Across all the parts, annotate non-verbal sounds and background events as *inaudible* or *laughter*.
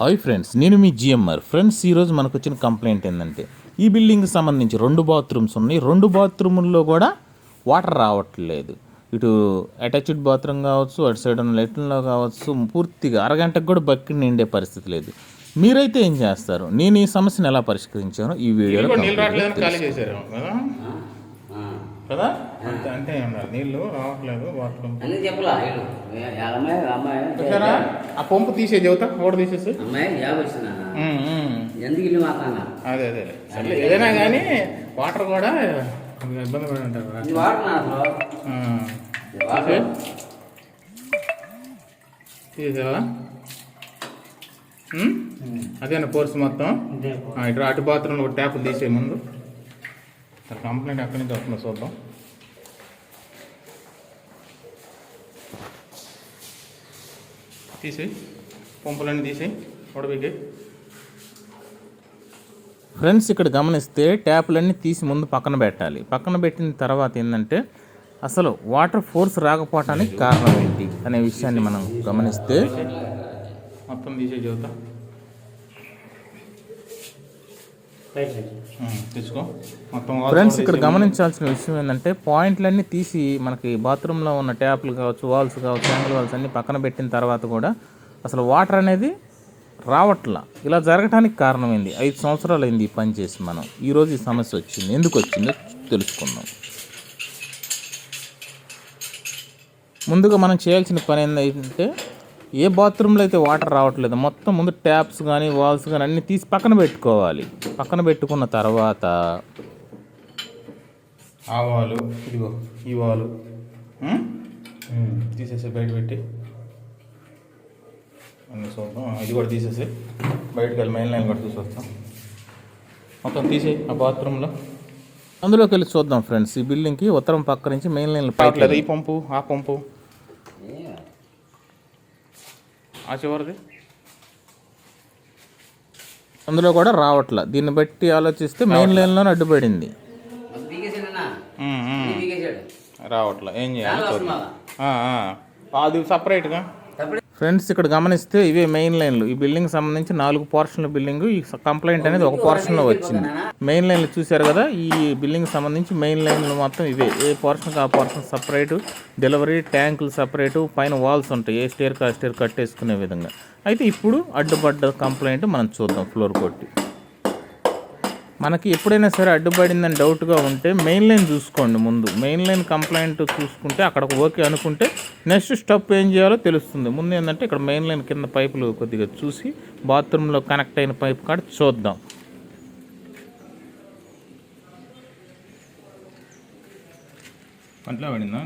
Hi friends నేను మీ GMR. Friends ఈరోజు మనకు వచ్చిన కంప్లైంట్ ఏంటంటే ఈ బిల్డింగ్కి సంబంధించి రెండు బాత్రూమ్స్ ఉన్నాయి. రెండు బాత్రూముల్లో కూడా వాటర్ రావట్లేదు. ఇటు అటాచ్డ్ బాత్రూమ్ కావచ్చు అటు సైడ్ ఉన్న లెట్రిన్లో కావచ్చు పూర్తిగా అరగంటకు కూడా బకెట్ నిండే పరిస్థితి లేదు. మీరైతే ఏం చేస్తారు? నేను ఈ సమస్యను ఎలా పరిష్కరించాను ఈ వీడియోలో నీళ్ళు నీళ్ళు complete రావట్లేదని ఖాళీ చేశారు కదా? అంతే అంటే ఉన్నారు నీళ్ళు రావట్లేదు బాత్రూమ్. అని చెప్పలా వీళ్ళు ఏ- ఏ అమ్మాయి అమ్మాయి చూసారా ఆ పంపు తీసే చెబుతా. ఓడ తీసేసి. అమ్మాయి జాబ్ వచ్చినా ఉమ్, ఉమ్. ఎందుకు ఇల్లు మాకన్నా అదే అదే సర్లే ఏదైనా కానీ వాటర్ కూడా ఇబ్బంది పడి ఉంటారు. కదా. ఇది వాడుతున్నా అసలు. ఉమ్. ఇది వాటర్. తీసేవా అదేనా కోర్స్ మొత్తం? ఆ, ఇటు అటు బాత్రూంలో ఒక ట్యాప్ తీసే ముందు. సరే కంప్లైంట్ ఎక్కడి నుంచి వస్తుందో చూద్దాం. తీసేయి పంపులన్నీ తీసేయి ఉడబికి ఫ్రెండ్స్ ఇక్కడ గమనిస్తే ట్యాపులన్నీ తీసి ముందు పక్కన పెట్టాలి. పక్కన పెట్టిన తర్వాత ఏంటంటే అసలు వాటర్ ఫోర్స్ రాకపోవటానికి కారణం ఏంటి అనే విషయాన్ని మనం గమనిస్తే మొత్తం తీసే చెబుతా ఉమ్, తీసుకో మొత్తం walls ఫ్రెండ్స్ కూడా ఇక్కడ. గమనించాల్సిన విషయం ఏంటంటే పాయింట్లన్నీ తీసి మనకి బాత్రూంలో ఉన్న ట్యాప్లు కావచ్చు వాల్స్ కావచ్చు యాంగిల్ వాల్స్ అన్ని పక్కన పెట్టిన తర్వాత కూడా అసలు వాటర్ అనేది రావట్లా. ఇలా జరగటానికి కారణమైంది. ఐదు సంవత్సరాలు అయింది ఈ పని చేసి మనం. ఈరోజు ఈ సమస్య వచ్చింది. ఎందుకు వచ్చిందో తెలుసుకుందాం. ముందుగా మనం చేయాల్సిన పని ఏంటంటే ఏ బాత్రూంలో అయితే వాటర్ రావట్లేదు మొత్తం ముందు ట్యాప్స్ కానీ వాల్స్ కానీ అన్నీ తీసి పక్కన పెట్టుకోవాలి. పక్కన పెట్టుకున్న తర్వాత ఆ వాలు ఇదిగో ఈ వాలు? తీసేసి బయట పెట్టి. అన్ని చూద్దాం. ఇది కూడా తీసేసి. బయటకు వెళ్ళి మెయిన్ లైన్ కూడా చూసి వస్తాం మొత్తం తీసేయి ఆ బాత్రూంలో. అందులోకి వెళ్ళి చూద్దాం ఫ్రెండ్స్ ఈ బిల్డింగ్కి ఉత్తరం పక్క నుంచి మెయిన్ లైన్ రావట్లేదు ఈ పంపు ఆ పంపు. ఆ చివరిది? అందులో కూడా రావట్లా. దీన్ని బట్టి ఆలోచిస్తే మెయిన్ లైన్లోనే అడ్డుపడింది. రావట్లే. ఏం చేయాలి. అది సపరేట్గా ఫ్రెండ్స్ ఇక్కడ గమనిస్తే ఇవే మెయిన్ లైన్లు. ఈ బిల్డింగ్ సంబంధించి నాలుగు పోర్షన్ల బిల్డింగ్ ఈ కంప్లైంట్ అనేది ఒక పోర్షన్లో వచ్చింది. మెయిన్ లైన్లు చూశారు కదా ఈ బిల్డింగ్ సంబంధించి మెయిన్ లైన్లు మొత్తం ఇవే. ఏ పోర్షన్ ఆ పోర్షన్ సపరేటు డెలివరీ ట్యాంకులు సపరేటు పైన వాల్స్ ఉంటాయి. ఏ స్టేర్కి ఆ స్టేర్ కట్టేసుకునే విధంగా. అయితే ఇప్పుడు అడ్డుపడ్డ కంప్లైంట్ మనం చూద్దాం ఫ్లోర్ కొట్టి మనకి ఎప్పుడైనా సరే అడ్డుపడిందని డౌట్గా ఉంటే మెయిన్ లైన్ చూసుకోండి ముందు. మెయిన్ లైన్ కంప్లైంట్ చూసుకుంటే అక్కడ ఓకే అనుకుంటే నెక్స్ట్ స్టెప్ ఏం చేయాలో తెలుస్తుంది. ముందు ఏంటంటే ఇక్కడ మెయిన్ లైన్ కింద పైపులు కొద్దిగా చూసి బాత్రూంలో కనెక్ట్ అయిన పైప్ కాడ చూద్దాం. అంట్లో పడిందా?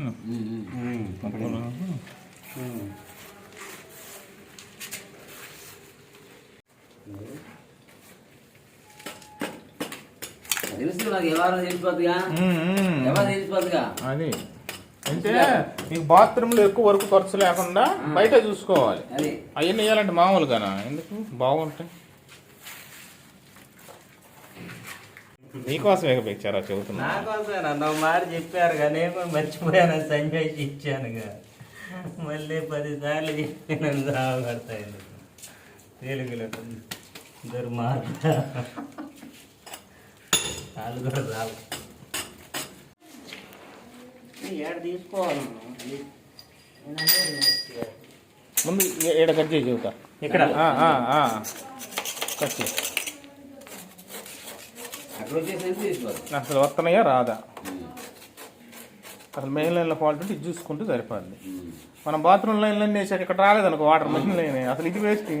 తెలుసు నాకు ఎవరు అది. అంటే మీకు బాత్రూంలో ఎక్కువ వరకు ఖర్చు లేకుండా బయట చూసుకోవాలి. అది. అవన్నీ వేయాలంటే మామూలుగానా? ఎందుకు? బాగుంటాయి. నీకోసం ఎగపెచ్చారా చెబుతున్నా? నాకోసమేనా నువ్వు మాట చెప్పారు కానీ నేను మర్చిపోయాను సంజయ్ ఇచ్చానుగా. మళ్ళీ పదిసార్లు నన్ను సాగడతాయి తెలుగులో దుర్మార్గ. వాళ్ళు కూడా రావు. ఏడు తీసుకోవాలి ముందు ఏడ కట్ చేయి చెబుతా. ఇక్కడ. ఆ, ఆ, ఆ. కట్ తీసుకోవాలి? అసలు వస్తున్నాయా రాదా? అసలు మెయిన్ లైన్లో ఫాల్ట్ ఉంటే ఇది చూసుకుంటే సరిపోద్ది. మనం బాత్రూమ్ లైన్లో వేసాక ఇక్కడ రాలేదనుకో వాటర్ మెయిన్ లైన్. అసలు ఇది వేస్ట్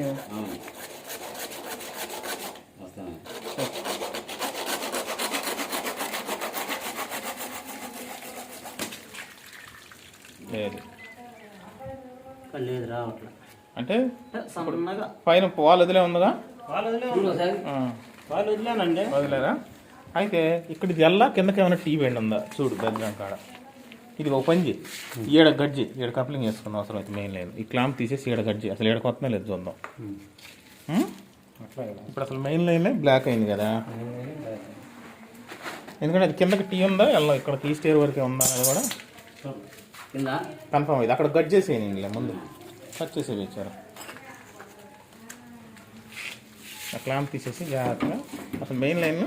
లేదు. లేదు రావట్లే. అంటే సన్నగా. పైన వాల్ వదిలే ఉందిగా వాళ్ళు వాళ్ళు వదిలేనండి. వదిలేరా? అయితే ఇక్కడ ఎల్లా కిందకి ఏమైనా టీ వెండి ఉందా? చూడు దగ్గర కాడ. ఇది ఒక చేయి ఈడ గడ్జి. ఈడ కప్లింగ్ చేసుకున్న అవసరం అయితే మెయిన్ లైన్ ఈ క్లాంప్ తీసేసి ఈడ గడ్జి. అసలు ఈడ కొత్తనే లేదు చూద్దాం? ఇప్పుడు అసలు మెయిన్ లైన్ బ్లాక్ అయింది కదా. ఎందుకంటే అది కిందకి టీ ఉందా? ఎల్ల ఇక్కడ టీ స్టేర్ వరకే ఉందా అది కూడా కింద? కన్ఫర్మ్ అయింది అక్కడ గడ్ చేసేయండి ముందు. కట్ చేసి ఇచ్చారు ఆ క్లాంప్ తీసేసి జాగ్రత్తగా అసలు మెయిన్ లైన్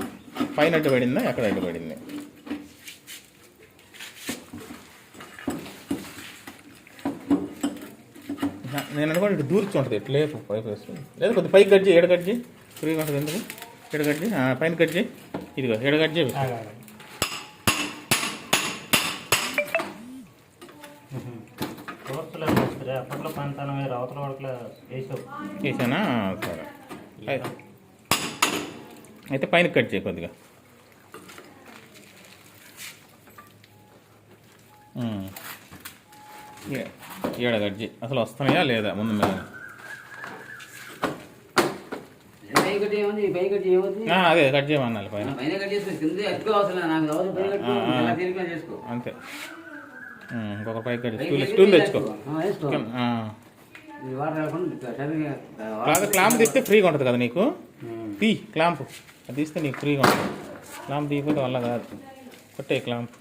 పైన అడ్డు పడిందా ఎక్కడ అడ్డు పడింది? నేను అనుకోండి ఇటు దూర్చి ఉంటుంది ఇట్లా లేపు పైపు వేసుకుని లేదు కొద్దిగా పైకి ఏడు గడ్జి ఫ్రీగా ఉంటుంది ఎందుకు? ఆ, పైన గడ్జి ఇదిగో ఏడు గడ్జి కోర్సులో అప్పట్లో పంతానం వేరు అవతల వాడికి వేసావు చేసానా సరే. అయితే- అయితే పైన కట్ చేయి కొద్దిగా. ఏడ కట్ చేయి. అసలు వస్తున్నాయా లేదా? ముందు మీద. అదే కట్ చేయమన్నాలి పైన. అంతే. ఇంకొక పైకి స్టూల్ స్టూల్ తెచ్చుకో. క్లాంప్ తీస్తే ఫ్రీగా ఉంటుంది కదా నీకు? తీ క్లాంప్. అది తీస్తే నీకు ఫ్రీగా ఉంటుంది. క్లాంప్ తీయకపోతే వల్ల కాదు. కొట్టే క్లాంప్.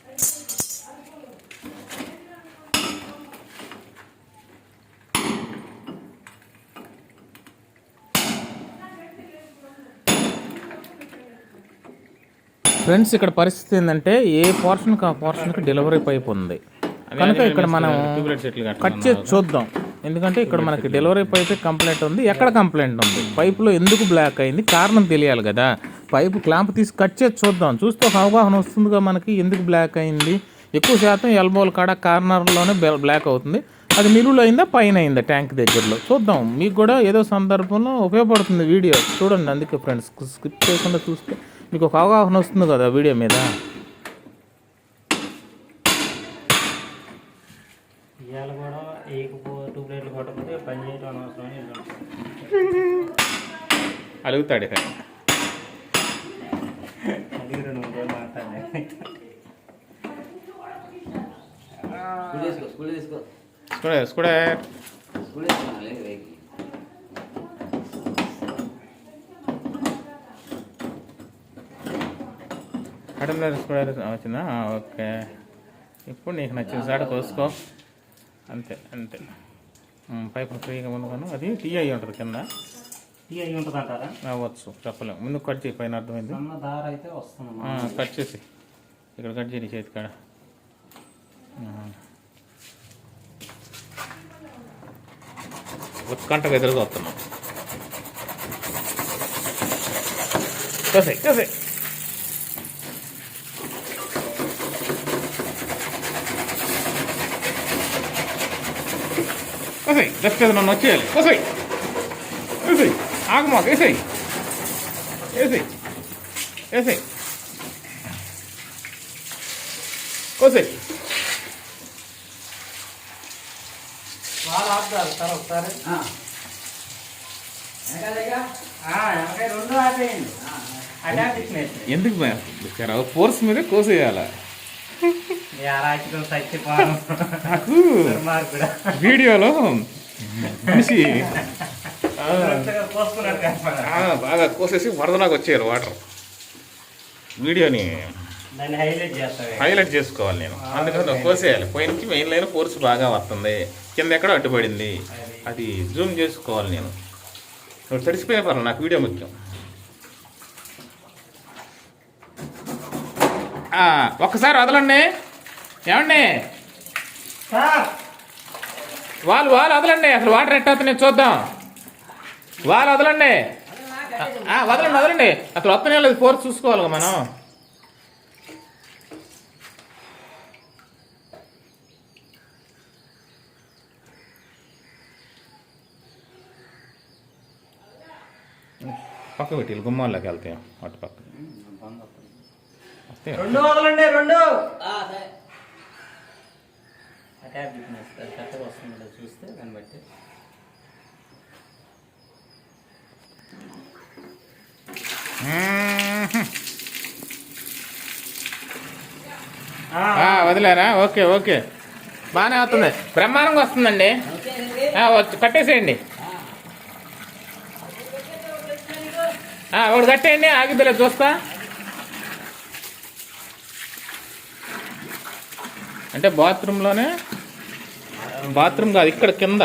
ఫ్రెండ్స్ ఇక్కడ పరిస్థితి ఏంటంటే ఏ పోర్షన్కి ఆ పోర్షన్కి డెలివరీ పైప్ ఉంది? కనుక ఇక్కడ మనం కట్ చేసి చూద్దాం. ఎందుకంటే ఇక్కడ మనకి డెలివరీ పైప్ కంప్లైంట్ ఉంది. ఎక్కడ కంప్లైంట్ ఉంది? పైపులో ఎందుకు బ్లాక్ అయింది? కారణం తెలియాలి కదా. పైపు క్లాంప్ తీసి కట్ చేసి చూద్దాం. చూస్తే ఒక అవగాహన వస్తుందిగా మనకి. ఎందుకు బ్లాక్ అయింది? ఎక్కువ శాతం ఎల్బోల్ కాడ కార్నర్లోనే బ్లాక్ అవుతుంది. అది నిలువులో అయిందా? పైన అయిందా? ట్యాంక్ దగ్గరలో. చూద్దాం. మీకు కూడా ఏదో సందర్భంలో ఉపయోగపడుతుంది వీడియో. చూడండి. అందుకే ఫ్రెండ్స్ స్కిప్ చేయకుండా చూస్తే మీకు ఒక అవగాహన వస్తుంది కదా వీడియో మీద. స్కూల్ వేసుకో స్కూడే స్కూడే స్కూల్ వేసుకో లేదు వచ్చిందా? ఓకే. ఇప్పుడు నీకు నచ్చిన సాడ కోసుకో అంతే అంతే. ఉమ్, పైపు ఫ్రీగా ముందుగాను అది టీ అయ్యి ఉంటుంది కింద. అయి ఉంటుంది అంటారా? అవ్వచ్చు చెప్పలేము. ముందు కట్ చేయి పైన అర్థమైంది? సన్న దార అయితే వస్తుంది ఆ, కట్ చేసి. ఇక్కడ కట్ చేయి నీ చేతి కాడ. ఉత్కంఠగా ఎదురుగా వస్తున్నాం. కసే కసే కసై జస్ట్ నన్ను వచ్చేయాలి కసై వేసేయి ఆగమాక వేసేయి వేసేయి వేసేయి కోసేయి ఎందుకు ఫోర్స్ మీద కోసేయాల? నాకు వీడియోలో మనిషి బాగా కోసేసి వరదలాగా వచ్చేయాలి వాటర్. వీడియోని హైలైట్ చేసుకోవాలి నేను. అందుకని కోసేయాలి. పై నుంచి మెయిన్ లైన్ ఫోర్స్ బాగా వస్తుంది. కింద ఎక్కడో అడ్డుపడింది. అది. జూమ్ చేసుకోవాలి నేను. నువ్వు తడిసిపోయిన పర్లేదు నాకు వీడియో ముఖ్యం. ఒక్కసారి వదలండి. ఏమండి? వాళ్ళు వాళ్ళు వదలండి. అసలు వాటర్ ఎట్టవుతున్నాయి చూద్దాం. వాళ్ళు వదలండి. వదలండి వదలండి. అసలు వస్తున్నాయో లేదు ఫోర్స్ చూసుకోవాలి మనం. పక్క పెట్టి గుమ్మాల్లోకి వెళ్తాయి. అటు పక్క రెండు వదలండి రెండు. చూస్తే దాన్ని బట్టి ఆ, వదిలేరా? Okay okay. బాగానే అవుతుంది బ్రహ్మాండంగా వస్తుందండి. వచ్చి- కట్టేసేయండి. ఒకటి కట్టేయండి ఆగిద్దిలే చూస్తా. అంటే బాత్రూంలోనే బాత్రూమ్ కాదు ఇక్కడ కింద.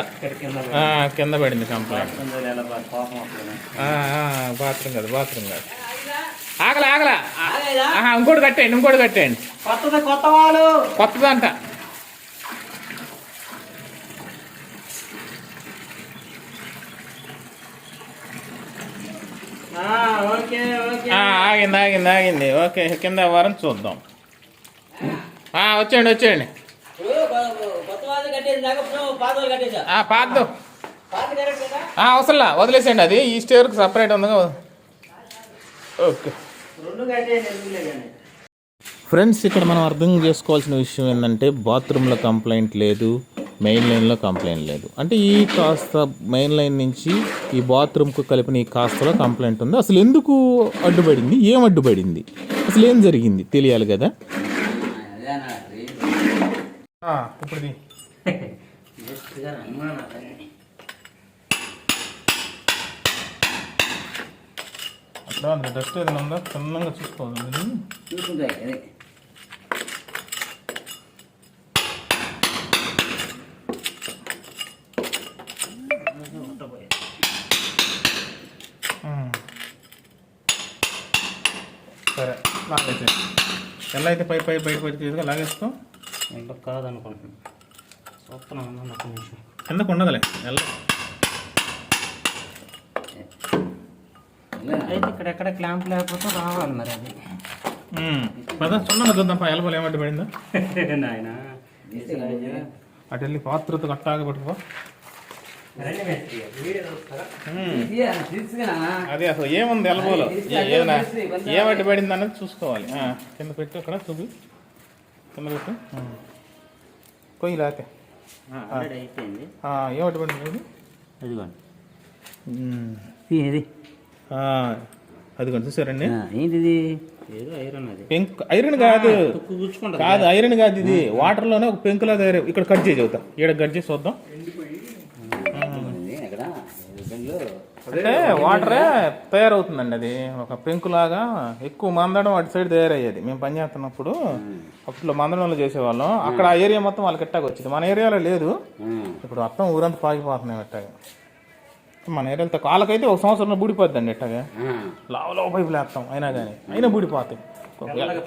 కింద పడింది. కంప్లైంట్. బాత్రూమ్ కాదు బాత్రూమ్ కాదు ఆగల ఆగల. ఇంకోటి కట్టేయండి ఇంకోటి కట్టేయండి. కొత్తది కొత్త వాళ్ళు. కొత్తదంట. ఆగింది ఆగింది ఆగింది. ఓకే కింద వారం చూద్దాం. ఆ, వచ్చేయండి వచ్చేయండి. ఆ, అవసరంలా వదిలేసేయండి అది. ఈ స్టేర్కి సపరేట్ ఉందిగా. వద- ఓకే ఫ్రెండ్స్ ఇక్కడ మనం అర్థం చేసుకోవాల్సిన విషయం ఏంటంటే బాత్రూంలో కంప్లైంట్ లేదు మెయిన్ లైన్లో కంప్లైంట్ లేదు. అంటే ఈ కాస్త మెయిన్ లైన్ నుంచి ఈ బాత్రూమ్కు కలిపిన ఈ కాస్తలో కంప్లైంట్ ఉంది. అసలు ఎందుకు అడ్డుపడింది? ఏం అడ్డుపడింది? అసలు ఏం జరిగింది? తెలియాలి కదా? ఇప్పుడు ఇది జస్ట్గా అనుమానం అతన్ని. అట్లా డస్ట్ ఏదైనా ఉందా చిన్నగా చూసుకోవాలి. చూసుకుంటాయి అదే. సరే లాగేసే ఎలా అయితే పై పై బయట బయట తీసుకుని లాగేస్తాం ఎందుకు కాదనుకుంటున్నాను చూస్తున్నాను అన్న ఒక నిమిషం కిందకు ఉండదులే ఎలా అయితే ఇక్కడ ఎక్కడ క్లాంప్ లేకపోతే రావాలి మరి అది. పద సున్నగా చూద్దాం పా ఎలబోలు ఏమంటే పడిందో నాయన. అటు వెళ్ళి పాత్రతో కట్టాగా పట్టుకో అదే అసలు ఏముంది ఎలబోలో? ఏదైనా ఏమట్టి పడింది అన్నది చూసుకోవాలి. ఆ, కింద పెట్టు అక్కడ చూపి. కింద పెట్టు. కొయ్యి లేకపోతే ఇది అదిగోండి ఉమ్. ఇది ఆ, అదిగోండి చూసారండి? ఏంటిది? ఏదో ఐరన్ అది. పెంక్ ఐరన్ కాదు. కాదు ఐరన్ కాదు ఇది. వాటర్లోనే ఒక పెంకులా తయారు ఇక్కడ కట్ చేసి చదువుతా ఈడ కట్ చేసి చూద్దాం ఎక్కడ పెన్లు అంటే వాటరే తయారవుతుందండి అది. ఒక పెంకులాగా ఎక్కువ మందడం అటు సైడ్ తయారయ్యేది. మేము పని చేస్తున్నప్పుడు అప్పుడు మందడంలో చేసేవాళ్ళం. అక్కడ ఆ ఏరియా మొత్తం వాళ్ళకి ఎట్టాగా వచ్చింది. మన ఏరియాలో లేదు. ఇప్పుడు మొత్తం ఊరంతా పాకిపోతున్నాయి ఎట్టాగా మన ఏరియాలో తక్కువ వాళ్ళకైతే ఒక సంవత్సరంలో బూడిపోద్దండి ఎట్టాగా లావ లావ పైపు లేస్తాం అయినా కానీ అయినా బూడిపోతాయి.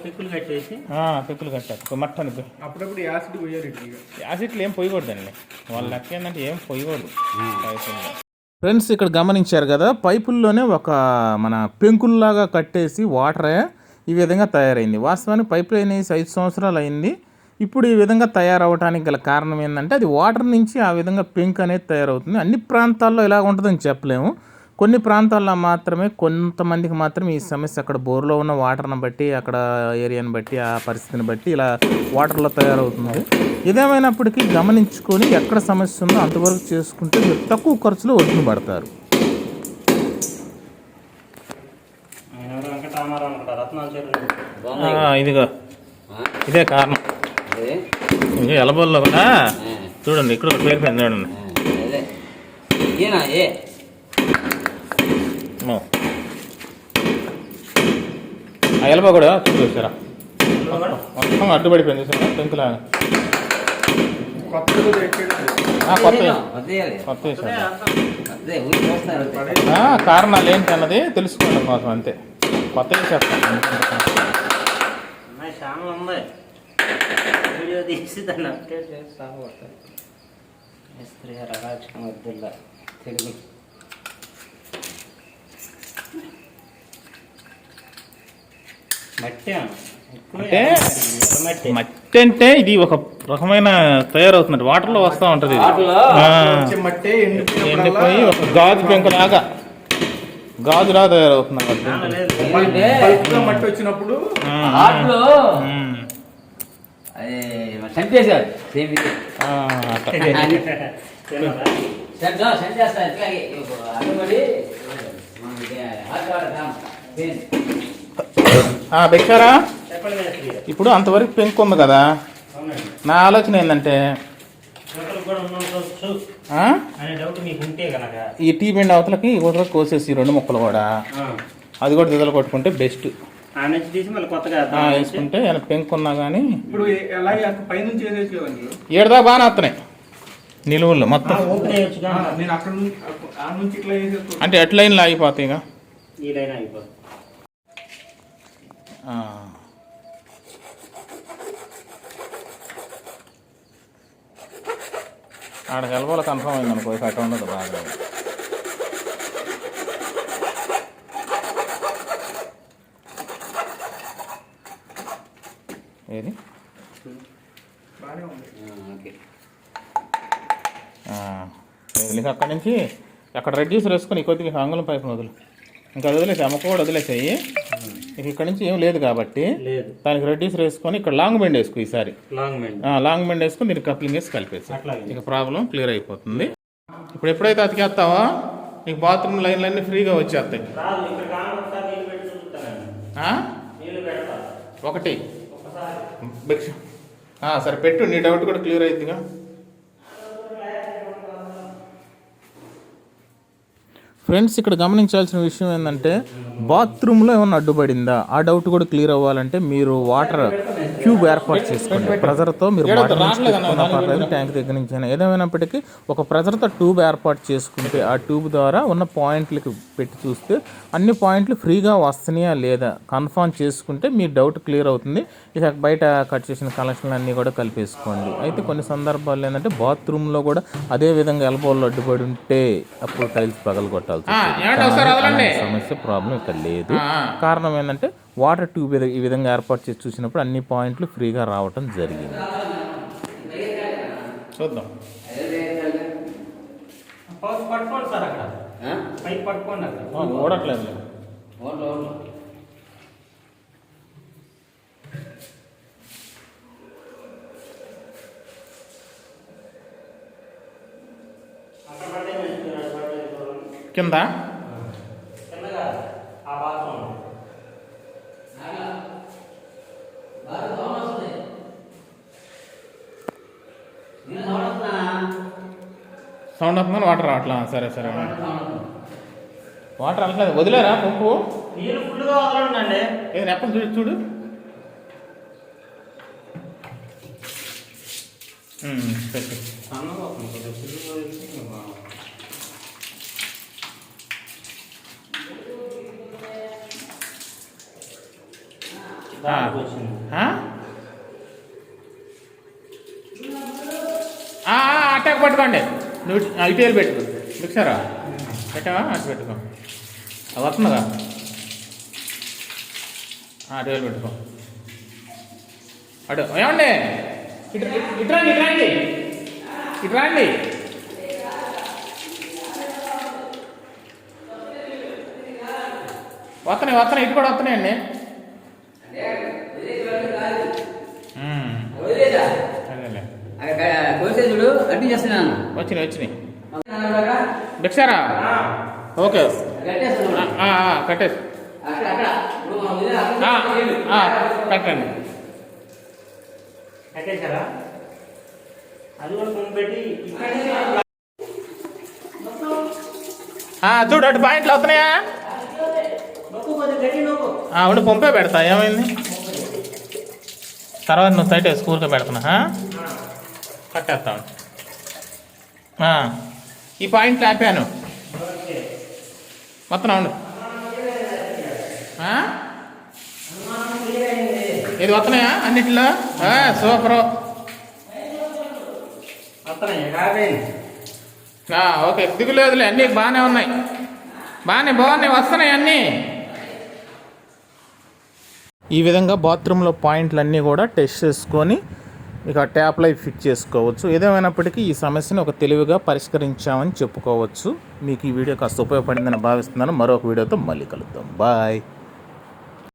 పిక్కులు కట్టేసి ఆ, పెక్కులు కట్టారు ఒక మట్టని అప్పుడప్పుడు యాసిడ్ పోయారు యాసిడ్లు ఏం పోయకూడదండి. వాళ్ళ లెక్క ఏంటంటే ఏం పోయకూడదు. ఫ్రెండ్స్ ఇక్కడ గమనించారు కదా పైపుల్లోనే ఒక మన పెంకుల్లాగా కట్టేసి వాటరే ఈ విధంగా తయారైంది. వాస్తవానికి పైప్ లైన్ వేసి ఐదు సంవత్సరాలు అయింది. ఇప్పుడు ఈ విధంగా తయారవడానికి గల కారణం ఏంటంటే అది వాటర్ నుంచి ఆ విధంగా పెంక్ అనేది తయారవుతుంది. అన్ని ప్రాంతాల్లో ఇలా ఉంటుందని చెప్పలేము. కొన్ని ప్రాంతాల్లో మాత్రమే కొంతమందికి మాత్రం ఈ సమస్య అక్కడ బోర్లో ఉన్న వాటర్ని బట్టి అక్కడ ఏరియాని బట్టి ఆ పరిస్థితిని బట్టి ఇలా వాటర్లో తయారవుతుంది ఇదేమైనప్పటికీ గమనించుకొని ఎక్కడ సమస్య ఉందో అంతవరకు చేసుకుంటే మీరు తక్కువ ఖర్చులో ఒడ్డున పడతారు. ఇదిగో. ఇదే కారణం. ఇంకా ఎలబోల్లో కూడా. చూడండి ఇక్కడ ఒక పేరు పైన చూడండి అదే ఈయన ఏ ఓ. ఆ ఎలబో కూడా చూసారా? మొత్తం అడ్డుపడిపోయింది చూసారా? ఆ, కారణాలు ఏంటి అన్నది తెలుసుకోవడం కోసం అంతే. కొత్త వేసేస్తాం అమ్మాయి ఛానల్ ఉంది. వీడియో తీసి దాన్ని అప్డేట్ చేసి సాగబడతారు మేస్త్రి గారు అరాచకం వద్దుల్లా తెలుగు అంటే మట్టి? మట్టి. అంటే ఇది ఒక రకమైన తయారవుతుంది. వాటర్లో వస్తూ ఉంటుంది ఇది. ఎండిపోయి ఒక గాజు పెంకులాగా గాజులాగా తయారవుతుంది మట్టి. వచ్చినప్పుడు *laughs* ఉమ్. అదే చంపేశాడు సేమ్ ఇది ఆ, అట్ట. తిన్నారా? సెంట్ సెంట్ చేస్తారు ఇట్లాగే అడ్డుపడి మనకి హాట్ వాటర్ గారు ఇప్పుడు అంతవరకు పెంకు ఉంది కదా? నా ఆలోచన ఏంటంటే చుట్టలు కూడా ఉండవచ్చు ఆ, అనే డౌట్ మీకు ఉంటే కనుక ఈ టీ బెండ్ అవతలకి కూడా కోసేసి రెండు ముక్కలు కూడా. అది కూడా దిదలు కొట్టుకుంటే బెస్ట్ ఆ నుంచి తీసి మళ్ళీ కొత్తగా ఆ, వేసుకుంటే పెంకు ఉన్నా కానీ ఏడుదా బాగానే వస్తున్నాయి. నిలువుల్లో మొత్తం. అంటే ఎట్ లైన్లో ఆగిపోతాయి ఇక ఈ లైన్ ఆ. ఆడకి ఎలబోల కన్ఫర్మ్ అయింది అనుకో ఇక అటు ఉండదు బాగా. ఏది? బాగానే ఉంది. ఓకే. ఆ, లేదు, నీకు అక్కడి నుంచి? అక్కడ రెడ్యూసర్ వేసుకొని కొద్దిగా అంగుళం పైపు వదులు. ఇంకా వదిలేసి అమ్మకు కూడా వదిలేసాయి. ఇక్కడ నుంచి ఏం లేదు కాబట్టి దానికి రెడ్యూసర్ వేసుకొని ఇక్కడ లాంగ్ బెండ్ వేసుకో ఈసారి. లాంగ్ ఆ, లాంగ్ బెండ్ వేసుకొని దీనికి కప్లింగ్ వేసి కలిపేసి. ఇక ప్రాబ్లం క్లియర్ అయిపోతుంది. ఇప్పుడు ఎప్పుడైతే అతికేస్తావో నీకు బాత్రూమ్ లైన్లు అన్నీ ఫ్రీగా వచ్చేస్తాయి. ఒకటి. సరే పెట్టు నీ డౌట్ కూడా క్లియర్ అవుతుందిగా ఫ్రెండ్స్ ఇక్కడ గమనించాల్సిన విషయం ఏంటంటే బాత్రూంలో ఏమన్నా అడ్డుపడిందా? ఆ డౌట్ కూడా క్లియర్ అవ్వాలంటే మీరు వాటర్ ట్యూబ్ ఏర్పాటు చేసుకోండి. ప్రెజర్తో మీరు వాటర్ పర్లేదు ట్యాంక్ దగ్గర నుంచి అయినా ఏదేమైనప్పటికీ ఒక ప్రెజర్తో ట్యూబ్ ఏర్పాటు చేసుకుంటే ఆ ట్యూబ్ ద్వారా ఉన్న పాయింట్లకి పెట్టి చూస్తే అన్ని పాయింట్లు ఫ్రీగా వస్తున్నాయా లేదా కన్ఫర్మ్ చేసుకుంటే మీ డౌట్ క్లియర్ అవుతుంది. ఇక బయట కట్ చేసిన కనెక్షన్లు అన్నీ కూడా కలిపేసుకోండి. అయితే కొన్ని సందర్భాల్లో ఏంటంటే బాత్రూంలో కూడా అదే విధంగా ఎల్బోల్లో అడ్డుపడి ఉంటే అప్పుడు టైల్స్ పగలగొట్టాల్సి సమస్య ప్రాబ్లం ఇక్కడ లేదు. కారణం ఏంటంటే వాటర్ ట్యూబ్ ఈ విధంగా ఏర్పాటు చేసి చూసినప్పుడు అన్ని పాయింట్లు ఫ్రీగా రావటం జరిగింది. చూద్దాం. పట్టుకోండి సార్ అక్కడ. పైప్ పట్టుకోండి అక్కడ. ఓడట్లేదు ఓన్లో ఓన్లో అక్కడ పడితే మంచిది, అక్కడ పడితే చూడండి. కింద కిందగా ఆ బాత్రూమ్ వస్తుందని వాటర్ రావట్లా సరే సరే. వాటర్ అనట్లేదు వదిలేరా? పంపు ఎప్పటి చూడు. చూడు పెట్టు. అట్టాకు పట్టుకోండి. నువ్వు ఇటు- వేలు పెట్టుకో. మిక్సరా? పెట్టావా? అటు పెట్టుకో. అది వస్తుందిగా అటు వేలు పెట్టుకో. అటు. ఏమండి? ఇటు ఇటు- ఇటు రండి ఇటు రండి. ఇటు రండి. వస్తున్నాయి వస్తున్నాయి. ఇటు కూడా వస్తున్నాయండి ఉమ్, వదిలేదా అదేలే అక్కడ కోసే చేస్తున్నాను వచ్చినాయి వచ్చినాయి. భిక్షారా? ఓకే. కట్టేసి. కట్టండి. కట్టేశారా? అది కూడా పెట్టి చూడు అటు పాయింట్లు ఆ, ఉండి పంపే పెడతా. ఏమైంది? తర్వాత నువ్వు సైట్ స్కూల్కి పెడుతున్నా ఆ? ఈ పాయింట్ ఆపాను. మొత్తం అవును ఇది వస్తున్నాయా అన్నిటిలో? సూపరు. ఓకే. దిగులేదులే అన్నీ బాగానే ఉన్నాయి. బాగానే బాగున్నాయి వస్తున్నాయి అన్నీ. ఈ విధంగా బాత్రూంలో పాయింట్లు అన్నీ కూడా టెస్ట్ చేసుకొని ఇక ట్యాప్ లైఫ్ ఫిట్ చేసుకోవచ్చు. ఏదేమైనప్పటికీ ఈ సమస్యను ఒక తెలివిగా పరిష్కరించామని చెప్పుకోవచ్చు. మీకు ఈ వీడియో కాస్త ఉపయోగపడిందని భావిస్తున్నాను. మరొక వీడియోతో మళ్ళీ కలుద్దాం. బాయ్.